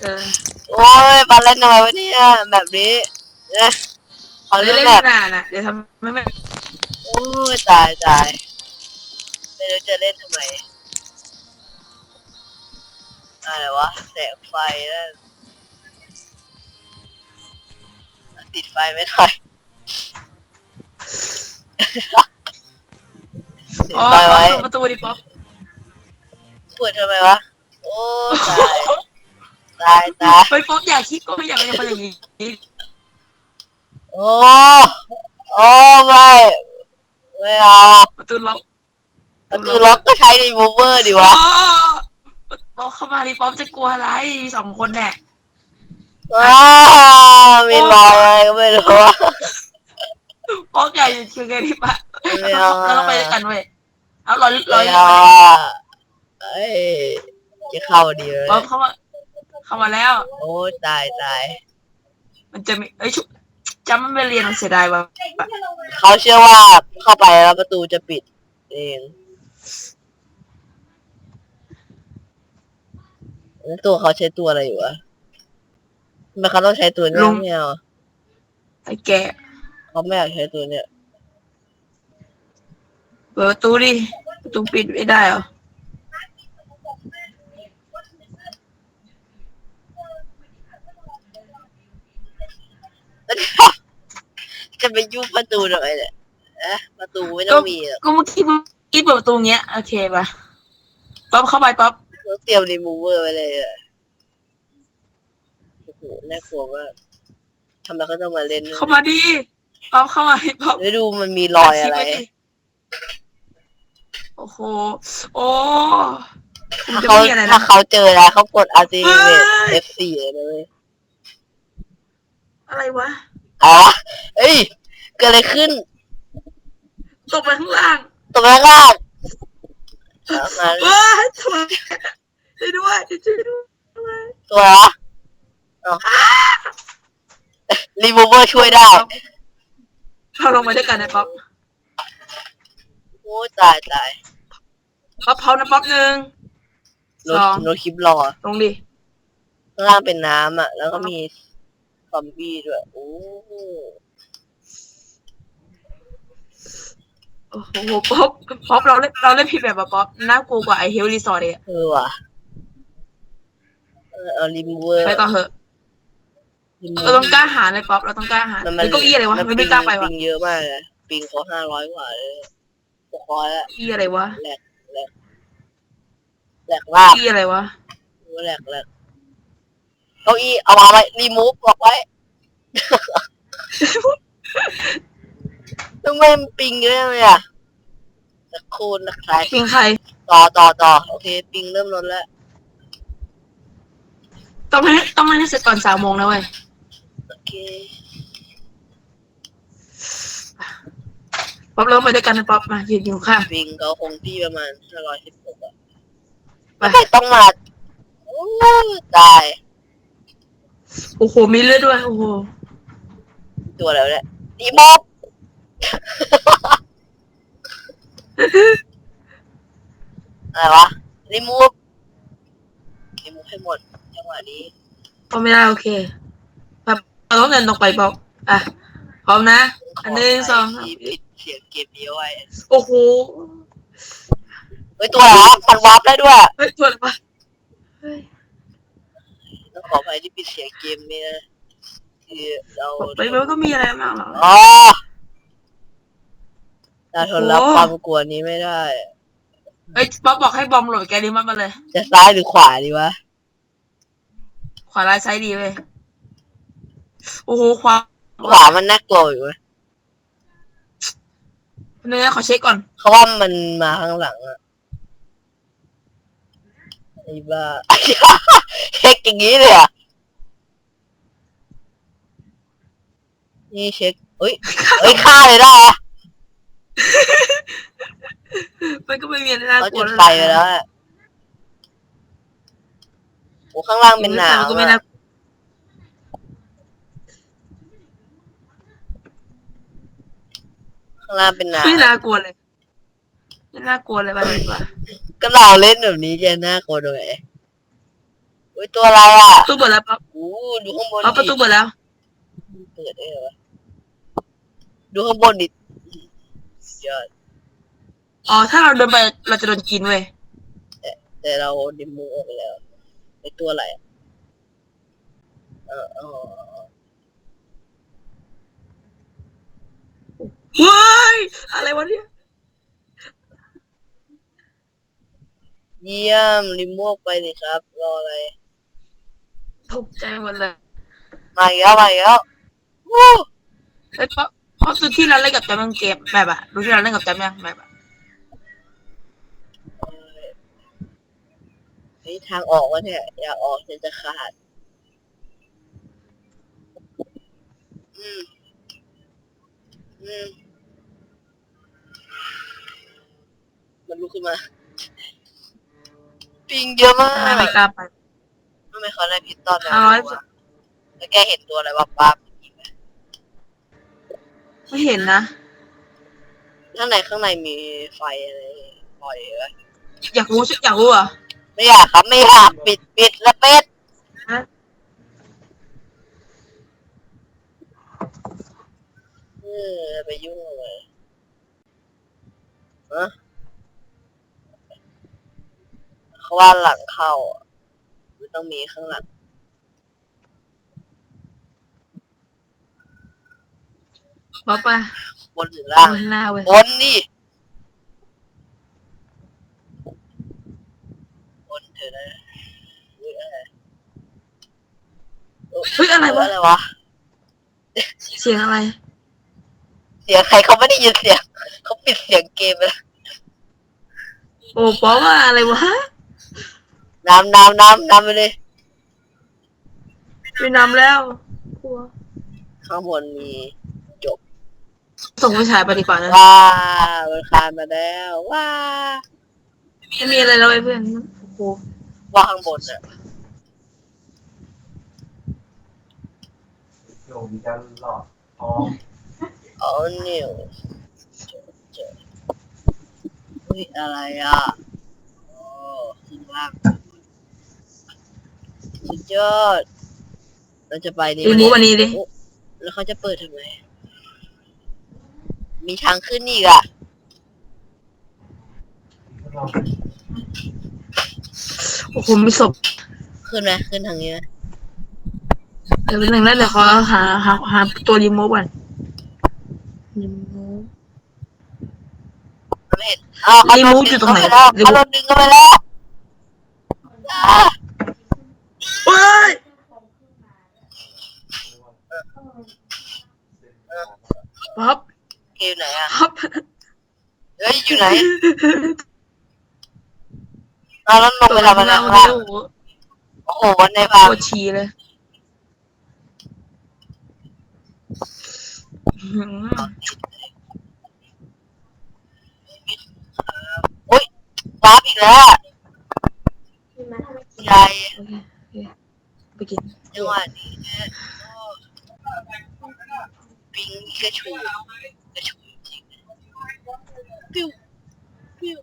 เออโอ้ยปาเล่นทำไมวะเนี่ยแบบนี้เนะขอเล่เล่นนเล่นแบบนานอะเดี๋ยวทำไม่ไม่โอ้ยตายตายไม่รู้จะเล่นทำไมอะไรวะแสงไฟนั่นติดไฟไม่ได้ติดอ๋อไฟไว้ เปิดประตูดิป๊อป ปวดทำไมวะ โอ้ตาย ตายตายไปป๊อปอยากคิดก็ไม่อยากเป็นคนอย่างนี้โอ้โอ้ไม่ไม่เอาประตูล็อกประตูล็อกก็ใช้รีมูเวอร์ดิอ๋อวะป๊อปเข้ามาดิป๊อปจะกลัวอะไรมีสองคนแน่อ้าวมีรอยอะไรก็ไม่รู้อะป๊อปใหญ่คือไงที่ปะไม่เอาเราต้องไปด้วยกันเว้ยเอารอยรไม่อยเอาอะเอ้ยจะเข้าดีเลยป๊อปเข้ามา เข้ามาแล้ว โอ้ตายตายมันจะมีเอ้ยชุจำมันไปเรียนมันเสียดายว่ะเขาเชื่อว่าเข้าไปแล้วประตูจะปิดเองแล้วตัวเขาใช้ตัวอะไรอยู่วะทำไมเขาต้องใช้ตัวเนี้ยไม่เอาไอ้แกเขาไม่อยากใช้ตัวเนี้ยเปิดประตูดิประตูปิดไม่ได้เหรอ จะไปยุ่งประตูหน่อยเนี่ยเอะประตูไม่ต้องมีหรอกก็เมื่อกี้เมื่อกี้เปิดประตูเงี้ยโอเคปะป๊อปเข้าไปป๊อปต้องเตรียมรีมูเวอร์ไว้เลยอะโอ้โหน่ากลัวมากทำไมเขาต้องมาเล่นด้วยเข้ามาดิป๊อปเข้ามาดิป๊อปไม่ดูมันมีรอยอะไร โอ้โหโอ้ผมถ้าจะเขามีอะไรถ้านะ เขาเจอแล้วเขากดอัลติเมเฮ้ทย F4 เลยนะเว้ยอะไรวะ อ๋อ เอ้ย เกิดอะไรขึ้นตกไปข้างล่างตรงนั้นล่างเอามาว้าทำไมช่วยด้วยช่วยด้วยตัวเหรออ๋อรีมูเวอร์ช่วยได้ เราลงมาด้วยกันนะป๊อปโอ้ยตายตายป๊อปเผานะป๊อปหนึ่ง โนสอง โนคลิปรอ ลงดิ ข้างล่างเป็นน้ำอะ แล้วก็มี ซอมบี้ด้วย โอ้โหโอ้โหป๊อปป๊อปเราเล่นเราเล่นผิดแบบอะป๊อปน่ากลัวกว่าไอเฮลรีสอร์ทเลยอะเออว่ะเออเอารีมูเวอร์ไปต่อเหอะเราต้องกล้าหาญเลยป๊อปเราต้องกล้าหาญมันเฮ้ยเก้าอี้อะไรวะมันไม่ไม่กล้าไปวะปิงเยอะมากเลยปิงเขาห้าร้อยกว่าเลยหกร้อยละเก้าอี้อะไรวะแหลกแหลกแหลกลาเก้าบอี้อะไรวะโอ้แหลกแหลกเก้าอี้เอาวางไว้รีมูฟบอกไว้ทำไมมันปิงเยอะจังเลยอะตะโคนตะไคร้ปิงใคร ต่อต่อต่อโอเค ปิงเริ่มลดแล้ว ต้องให้ต้องให้เสร็จก่อนสามโมงนะเว้ย โอเคป๊อปเริ่มไปด้วยกันนะป๊อปมายืนอยู่ข้างปิงเขาคงที่ประมาณห้าร้อยสิบหกอะไปไม่ต้องมาโอ้ตาย โอ้โหมีเลือดด้วยโอ้โหตัวแล้วเนี่ยรีมูฟอะไรวะรีมูฟรีมูฟให้หมดจังหวะนี้พอไม่ได้โอเคแบบเราต้องเดินตรงไปป๊อปอะพร้อมนะ อันหนึ่งสองสามขปิดเสียงเกมนี้ไว้โอ้โหเฮ้ยตัวเหรอมันวาร์ปได้ด้วยเฮ้ยตัวอะไรวะเฮ้ย ต้องขออภัยที่ปิดเสียงเกมนี้นะคือเราไปมันก็มีอะไรมากหรอกอ๋อเราทนรับโอ้ความกลัวนี้ไม่ได้เฮ้ยป๊อปบอกให้บอมโหลดแกนี้มามาเลย จะซ้ายหรือขวาดีวะ ขวาลายซ้ายดีเว้ยโอ้โหขวาขวามันน่ากลัวอยู่เว้ยเนื้อขอเช็คก่อน เขาว่ามันมาข้างหลังอะ ไอ้บ้า เช็คอย่างนี้เลยเหรอะนี่เช็คเฮ้ยเฮ้ยฆ่าเลยได้เหรอะมันก็ไม่มีอะไรน่าเขากลัจุวดไฟไปแล้วอะโอ้ข้างล่างเป็นหนาวก็ไม่น่าอะข้างล่างเป็นหนาวไม่น่ากลัวเลยไม่น่ากลัวเลยวันนี้กว่า ก็เราเล่นแบบนี้จะน่ากลัวตรงไหนอุ้ยตัวอะไรอะประตูเปิดแล้วป๊อปอู้ดูข้างบนป๊อปประตูดิเปิดแล้ว เปิดได้เหรอวะดูข้างบนดิสุดยอดอ๋อ ถ้าเราเดินไปเราจะโดนกินเว้ย แต่เราดิมมูออกไปแล้วไอตัวอะไรอะเออเออว้าย อะไรวะเนี่ย เยี่ยมริมมูออกไปสิครับ รออะไร ตกใจหมดเลยมาอีกแล้วมาอีกแล้ววู้เฮ้ยป๊อปป๊อปดูที่เราเล่นกับจำยังเกมแบบอะดูที่เราเล่นกับจำยังแบบอะนี่ทางออกวะเนี่ย อยากออกจนจะขาด อืม อืม มันลุกขึ้นมา ปิงเยอะมากทำไมไม่กล้าไปทำไมเขาได้พิษตอนนั้นห้าร้อยวะแล้วแกเห็นตัวอะไรบ้างป้าไม่เห็นนะข้างในข้างในมีไฟอะไรปล่อยไว้อยากรู้อยากรู้เหรอะไม่อยากครับไม่อยากปิดปิดแล้วเป็ดฮะเออไปยุ่งเลยฮะ เขาว่าหลังเข้าอะมันต้องมีข้างหลัง ป๊อปไปบนหรือล่างข้าง หน้าเว้ยบนนี่บนเถอะนะอุ๊ยอะไรเฮ้ยอะไรวะ อะไรวะ เสียงอะไร เสียงใครเขาไม่ได้ยินเสียง เขาปิดเสียงเกมไปแล้ว โอ้ป๊อปว่าอะไรวะ น้ำน้ำน้ำน้ำไปเลยไปนำแล้วกลัวข้างบนมีส่งไปฉายไปดีกว่านะว้ามันคลานมาแล้ว ว้าไม่มีอะไรแล้วไอ้เพื่อนโอ้โหว่าข้างบนอะโยมจะหลอดท้องอ๋อนิวเจออุ้ยอะไรอะโอ้ข้างล่างสุด ยอด เราจะไปนี่รีมูฟอันนี้ดิ โอ้แล้วเขาจะเปิดทำไม มีทางขึ้นอีกอะ โอ้โหมีศพขึ้นไหมขึ้นทางนี้ไหมเดี๋ยวเป็นหนึ่งแล้วเดี๋ยวขอหาหาหาตัวรีโมทก่อนรีโมท ไม่เห็นอ้าวเขารีโดมูนฟอยู่ดึงตรงเข้าไหนไปแล้วรีมูฟเขาโดนดึงเข้าไปแล้วอ้า เฮ้ย ป๊อปเกมไหนอะป๊อปเฮ้ยอยู่ไหนเอาแล้วลงไปทำอะไรข้าข้างงล่าล่างงโอ้โหโอ้โหวันในพังปวดฉี่เลยอื้อหืออุ้ยวาร์ปอีกแล้วอะยายโอเคโอเคไปกินจังหวะนี้เนี่ยโอ้ ปิงกระชูกระชูจริงปิ้วปิ้ว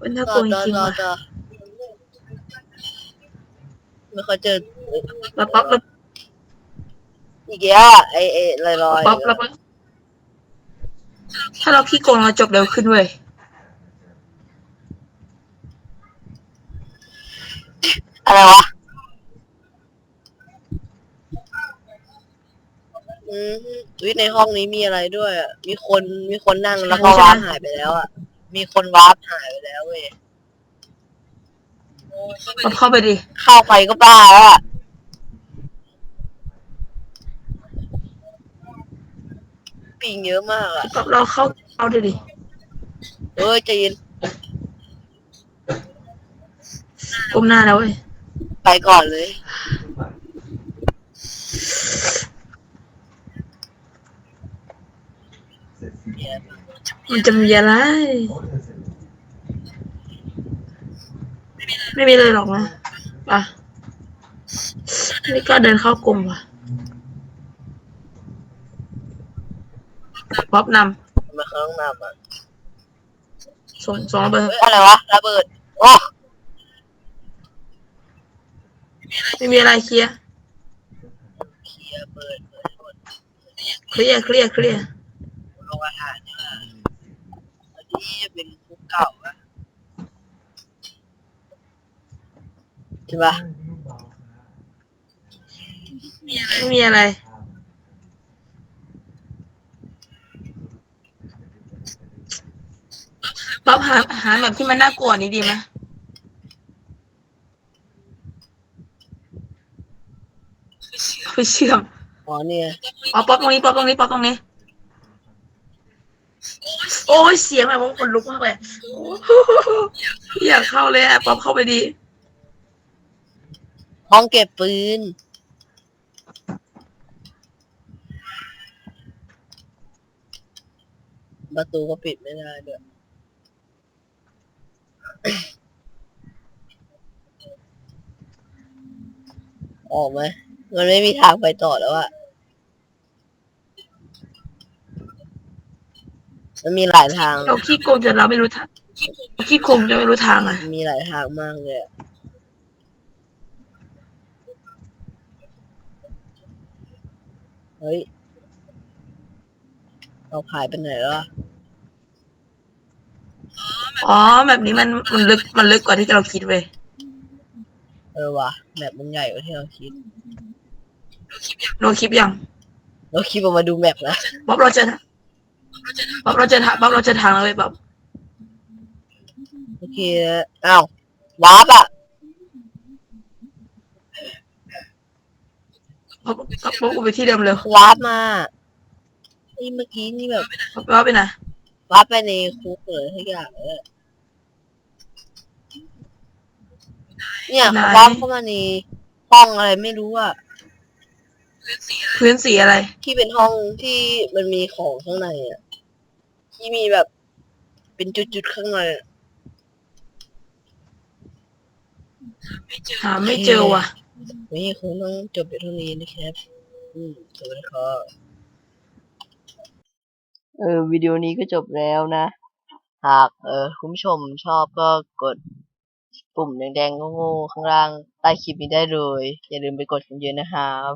วันน่ากลัวจริงๆต่อว่ะต่อไม่ค่อยเจอแล้วป๊อปแล้วอีกแล้วอะไอไอลอยลอยป๊อปแล้วป๊อปถ้าเราขี้โกงเราจบเร็วขึ้นเว้ยอะไรวะ อืมวิในห้องนี้มีอะไรด้วยอะมีคนมีคนนั่งแล้วก็วาร์ปหายไปแล้วอะ มีคนวาร์ปหายไปแล้วเว้ยป๊อปเข้าไปดิเข้าไปก็บ้าแล้วอะปิงเยอะมากอะป๊อปเราเข้าเอาดิดิเออใจะยินก้มหน้าแล้วเว้ยไปก่อนเลย เสร็จสิ มันจะมีอะไรโอ้เสร็จไม่มีเลยหรอกนะป่ะไม่กล้าเดินเข้ากลุ่มว่ะป๊อปนมาข้างหน้ามาำส่งส่งระเบิดเฮ้ยอะไรวะระเบิดโอ้ไม่มีอะไรเคลียร์เคลียร์เปิดเปิดหมดเคลียร์เคลียร์เคลียร์โรงอาหารเนี่ยอั นนี้จะเป็นคุกเก่าอะใช่ปะไม่มีอะไร ป๊อปหาหาแบบที่มันน่ากลัวนี้ดีไหมไปเชื่อมอ๋อเนี่ย อ๋อป๊อปตรงนี้ป๊อปตรงนี้ป๊อปตรงนี้ โอ้ยเสียงแบบว่าคนลุกมากเลยโอ้โหอยากเข้าเลยอะป๊อปเข้าไปดีห้องเก็บปืน ประตูก็ปิดไม่ได้ด้วยออกไหมมันไม่มีทางไปต่อแล้วอะ มันมีหลายทาง เราขี้โกงจนเราไม่รู้ทางเราขี้โกงจนไม่รู้ทางอะมีหลายทางมากเลยอะเฮ้ย เราหายไปไหนแล้วอะอ๋อแบบนี้มันมันลึกมันลึกกว่าที่เราคิดเว้ยเออว่ะแมปมันใหญ่กว่าที่เราคิด โนคลิปยังเราคิดว่ามาดูแมปนะ บ๊อบเราเจอทา งบ๊อบเราเจอทางบ๊อบเราเจอทางแล้วเว้ยบ๊อบโอเคอ้าววาร์ปอะบ๊อบบ๊อบบ๊อบกูไปที่เดิมเร็ววาร์ปมาไอ้เมื่อกี้นี่แบบบ๊อบบ๊อบไปไหนวาร์ปไปในคุกเลยทุกอย่างเลยเนี่ยวาร์ปเข้ามาในห้องอะไรไม่รู้อะพื้นสีอะไร ที่เป็นห้องที่มันมีของข้างในอะ ที่มีแบบ เป็นจุดๆข้างในอะหาไม่เจอว่ะ นี่คงต้องจบไปเท่านี้นะครับ อืมสวัสดีครับ เออวิดีโอนี้ก็จบแล้วนะ หากเออคุณผู้ชมชอบก็กดปุ่มแดงๆโง่ๆข้างล่างใต้คลิปนี้ได้เลย อย่าลืมไปกดกันเยอะนะครับ